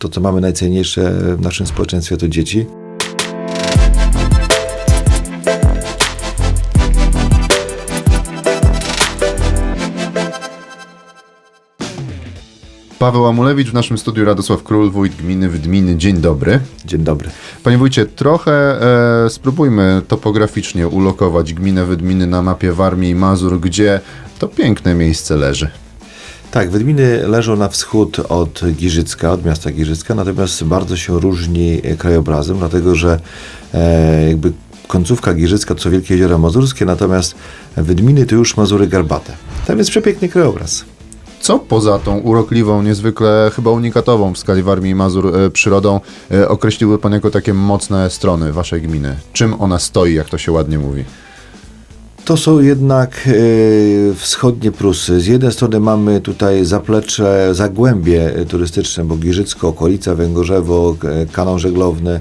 to, co mamy najcenniejsze w naszym społeczeństwie, to dzieci. Paweł Amulewicz w naszym studiu Radosław Król, wójt gminy Wydminy. Dzień dobry. Dzień dobry. Panie wójcie, trochę e, spróbujmy topograficznie ulokować gminę Wydminy na mapie Warmii i Mazur, gdzie to piękne miejsce leży. Tak, Wydminy leżą na wschód od Giżycka, od miasta Giżycka, natomiast bardzo się różni krajobrazem, dlatego że e, jakby końcówka Giżycka to są Wielkie Jeziora Mazurskie, natomiast Wydminy to już Mazury Garbate. Tam jest przepiękny krajobraz. Co poza tą urokliwą, niezwykle chyba unikatową w skali Warmii i Mazur e, przyrodą e, określiłby Pan jako takie mocne strony Waszej gminy? Czym ona stoi, jak to się ładnie mówi? To są jednak e, wschodnie Prusy. Z jednej strony mamy tutaj zaplecze, zagłębie turystyczne, bo Giżycko, okolica, Węgorzewo, e, kanał żeglowny,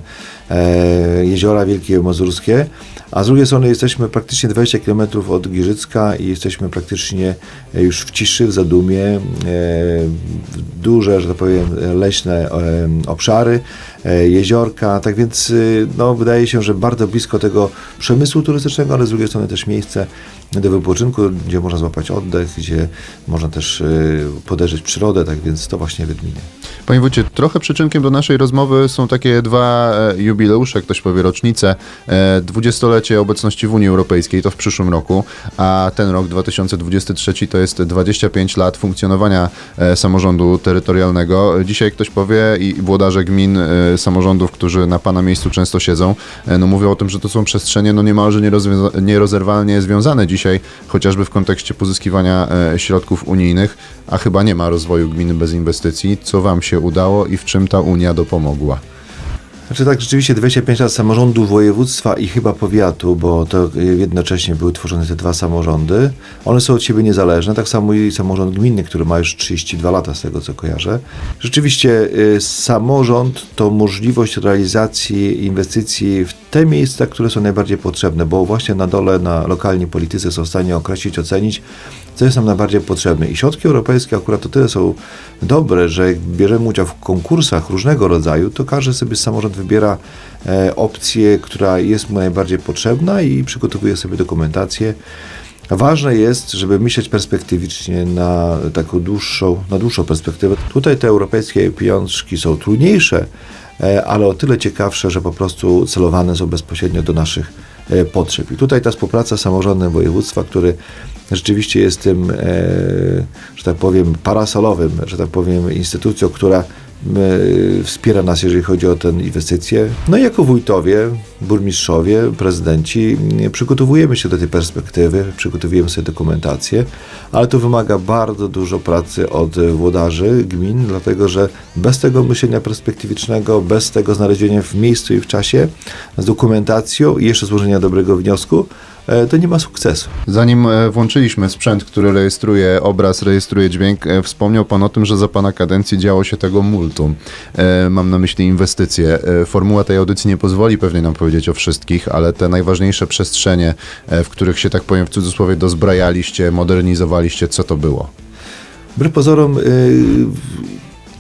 jeziora Wielkie Mazurskie, a z drugiej strony jesteśmy praktycznie 20 km od Giżycka i jesteśmy praktycznie e, już w ciszy, w zadumie, e, w duże, że tak powiem, leśne e, obszary, e, jeziorka, tak więc no, wydaje się, że bardzo blisko tego przemysłu turystycznego, ale z drugiej strony też miejsce do wypoczynku, gdzie można złapać oddech, gdzie można też podejrzeć przyrodę, tak więc to właśnie Wydminie. Panie Wójcie, trochę przyczynkiem do naszej rozmowy są takie dwa e, jubileusze, ktoś powie rocznice. E, Dwudziestolecie obecności w Unii Europejskiej to w przyszłym roku, a ten rok 2023 to jest 25 lat funkcjonowania e, samorządu terytorialnego. Dzisiaj ktoś powie i włodarze gmin samorządów, którzy na Pana miejscu często siedzą, no mówią o tym, że to są przestrzenie no niemalże nierozerwalnie związane dzisiaj, chociażby w kontekście pozyskiwania środków unijnych, a chyba nie ma rozwoju gminy bez inwestycji. Co Wam się udało i w czym ta Unia dopomogła? Znaczy tak, rzeczywiście 25 lat samorządu województwa i chyba powiatu, bo to jednocześnie były tworzone te dwa samorządy. One są od siebie niezależne, tak samo i samorząd gminny, który ma już 32 lata z tego co kojarzę. Rzeczywiście y, samorząd to możliwość realizacji inwestycji w te miejsca, które są najbardziej potrzebne, bo właśnie na dole, na lokalni politycy są w stanie określić, ocenić, co jest nam najbardziej potrzebne. I środki europejskie akurat to tyle są dobre, że jak bierzemy udział w konkursach różnego rodzaju, to każdy sobie samorząd wybiera e, opcję, która jest mu najbardziej potrzebna i przygotowuje sobie dokumentację. Ważne jest, żeby myśleć perspektywicznie na taką dłuższą, na dłuższą perspektywę. Tutaj te europejskie pieniążki są trudniejsze, e, ale o tyle ciekawsze, że po prostu celowane są bezpośrednio do naszych e, potrzeb. I tutaj ta współpraca z samorządem województwa, który rzeczywiście jest tym, e, że tak powiem, parasolowym, że tak powiem, instytucją, która e, wspiera nas, jeżeli chodzi o te inwestycje. No i jako wójtowie, burmistrzowie, prezydenci przygotowujemy się do tej perspektywy, przygotowujemy sobie dokumentację, ale to wymaga bardzo dużo pracy od włodarzy gmin, dlatego że bez tego myślenia perspektywicznego, bez tego znalezienia w miejscu i w czasie, z dokumentacją i jeszcze złożenia dobrego wniosku, e, to nie ma sukcesu. Zanim e, włączyliśmy sprzęt, który rejestruje obraz, rejestruje dźwięk, e, wspomniał Pan o tym, że za Pana kadencji działo się tego multum. Mam na myśli inwestycje. Formuła tej audycji nie pozwoli pewnie nam powiedzieć o wszystkich, ale te najważniejsze przestrzenie, e, w których się tak powiem w cudzysłowie dozbrajaliście, modernizowaliście, co to było? Wbrew pozorom, y,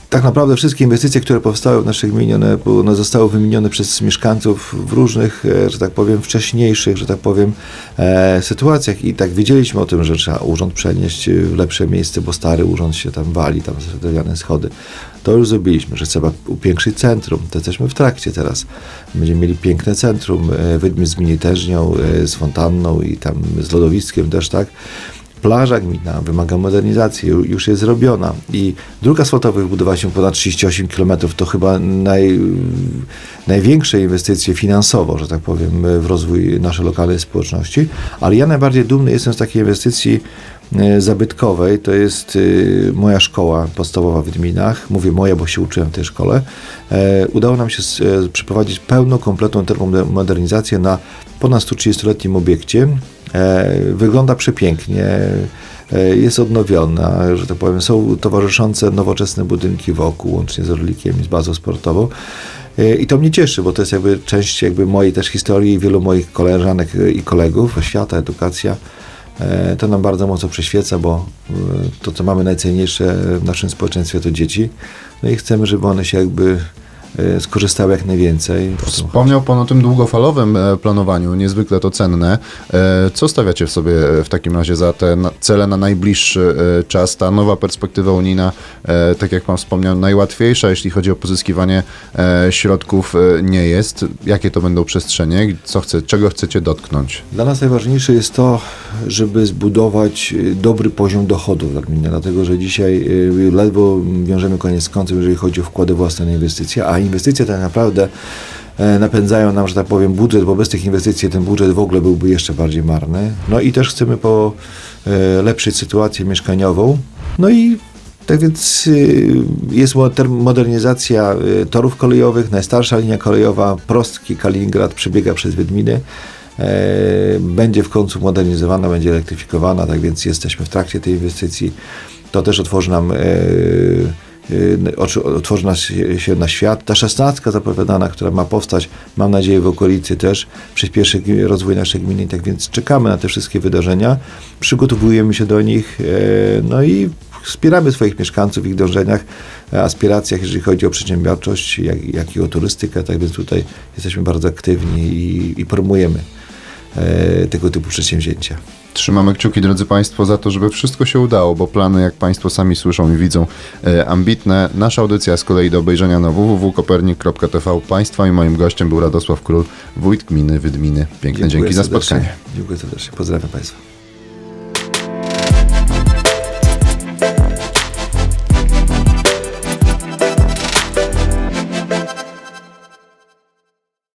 tak naprawdę wszystkie inwestycje, które powstały w naszej gminie, one, zostały wymienione przez mieszkańców w różnych, e, że tak powiem, wcześniejszych, że tak powiem, e, sytuacjach i tak wiedzieliśmy o tym, że trzeba urząd przenieść w lepsze miejsce, bo stary urząd się tam wali, tam są drewniane schody. To już zrobiliśmy, że trzeba upiększyć centrum. To jesteśmy w trakcie teraz. Będziemy mieli piękne centrum, e, z mini teżnią, e, z fontanną i tam z lodowiskiem też, tak. Plaża gminna wymaga modernizacji, ju- już jest zrobiona. I dróg asfaltowy wybudowała się ponad 38 km. To chyba naj, największe inwestycje finansowo, że tak powiem, w rozwój naszej lokalnej społeczności. Ale ja najbardziej dumny jestem z takiej inwestycji zabytkowej. To jest e, moja szkoła podstawowa w gminach. Mówię moja, bo się uczyłem w tej szkole. E, Udało nam się e, przeprowadzić pełną, kompletną termomodernizację na ponad 130-letnim obiekcie. E, Wygląda przepięknie, e, jest odnowiona, że tak powiem, są towarzyszące nowoczesne budynki wokół, łącznie z Orlikiem i z bazą sportową. E, I to mnie cieszy, bo to jest jakby część jakby mojej też historii i wielu moich koleżanek e, i kolegów, oświata, edukacja. E, To nam bardzo mocno przyświeca, bo e, to, co mamy najcenniejsze w naszym społeczeństwie, to dzieci. No i chcemy, żeby one się jakby skorzystały jak najwięcej. Wspomniał Pan o tym długofalowym e, planowaniu, niezwykle to cenne. E, Co stawiacie w sobie e, w takim razie za te cele na najbliższy czas? Ta nowa perspektywa unijna, tak jak Pan wspomniał, najłatwiejsza, jeśli chodzi o pozyskiwanie środków, nie jest. Jakie to będą przestrzenie? Co chce, czego chcecie dotknąć? Dla nas najważniejsze jest to, żeby zbudować y, dobry poziom dochodów dla gminy, dlatego że dzisiaj y, ledwo wiążemy koniec z końcem, jeżeli chodzi o wkłady własne na inwestycje, a inwestycje tak naprawdę e, napędzają nam, że tak powiem, budżet, bo bez tych inwestycji ten budżet w ogóle byłby jeszcze bardziej marny. No i też chcemy polepszyć sytuację mieszkaniową. No i tak więc y, jest moder- modernizacja torów kolejowych, najstarsza linia kolejowa, prostki Kaliningrad przebiega przez Wiedminy. E, Będzie w końcu modernizowana, będzie elektryfikowana, tak więc jesteśmy w trakcie tej inwestycji. To też otworzy nam, otworzy nas się- na świat. Ta szesnastka zapowiadana, która ma powstać, mam nadzieję w okolicy też, przyspieszy rozwój naszej gminy. Tak więc czekamy na te wszystkie wydarzenia, przygotowujemy się do nich, e, no i wspieramy swoich mieszkańców w ich dążeniach, aspiracjach, jeżeli chodzi o przedsiębiorczość, jak, jak i o turystykę. Tak więc tutaj jesteśmy bardzo aktywni i, i promujemy e, tego typu przedsięwzięcia. Trzymamy kciuki, drodzy Państwo, za to, żeby wszystko się udało, bo plany, jak Państwo sami słyszą i widzą, e, ambitne. Nasza audycja z kolei do obejrzenia na www.kopernik.tv. Państwa i moim gościem był Radosław Król, wójt gminy Wydminy. Piękne Dziękuję dzięki za spotkanie. Dziękuję serdecznie. Pozdrawiam Państwa.